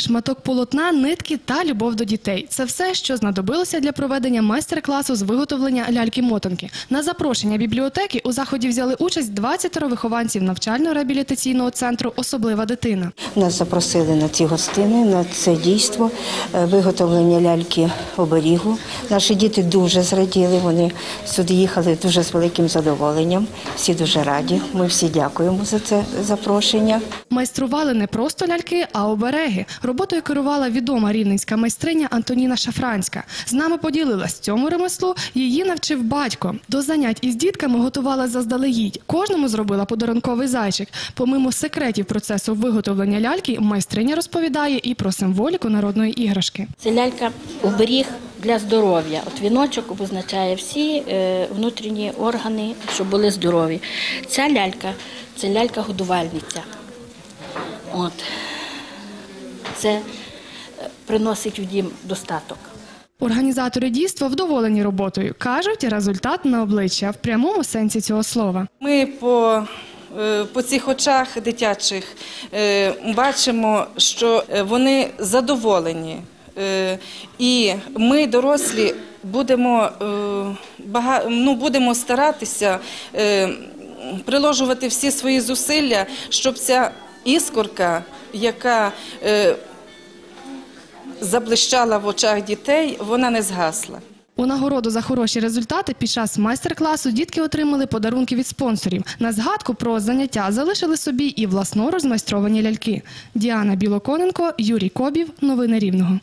Шматок полотна, нитки та любов до дітей це все, що знадобилося для проведення майстер-класу з виготовлення ляльки-мотанки. На запрошення бібліотеки у заході взяли участь 20 вихованців навчально-реабілітаційного центру Особлива дитина. Нас запросили на ці гостини, на це дійство е, виготовлення ляльки оберігу. Наші діти дуже зраділи. Вони сюди їхали дуже з великим задоволенням. Всі дуже раді. Ми всі дякуємо за це запрошення. Майстрували не просто ляльки, а обереги. Роботою керувала відома рівненська майстриня Антоніна Шафранська. З нами поділилась цьому ремеслу. Її навчив батько. До занять із дітками готувала заздалегідь. Кожному зробила подарунковий зайчик. Помимо секретів процесу виготовлення ляльки, майстриня розповідає і про символіку народної іграшки. Це лялька оберіг для здоров'я. От віночок обозначає всі е, внутрішні органи, щоб були здорові. Ця лялька це лялька-годувальниця. Це е, приносить в дім достаток. Організатори дійства вдоволені роботою. кажуть, результат на обличчя в прямому сенсі цього слова. Ми по, е, по цих очах дитячих е, бачимо, що вони задоволені. І ми, дорослі, будемо, ну, будемо старатися приложувати всі свої зусилля, щоб ця іскорка, яка е, заблищала в очах дітей, вона не згасла. У нагороду за хороші результати під час майстер-класу дітки отримали подарунки від спонсорів. На згадку про заняття залишили собі і власноруч змайстровані ляльки. Діана Білоконенко, Юрій Кобів. Новини Рівного.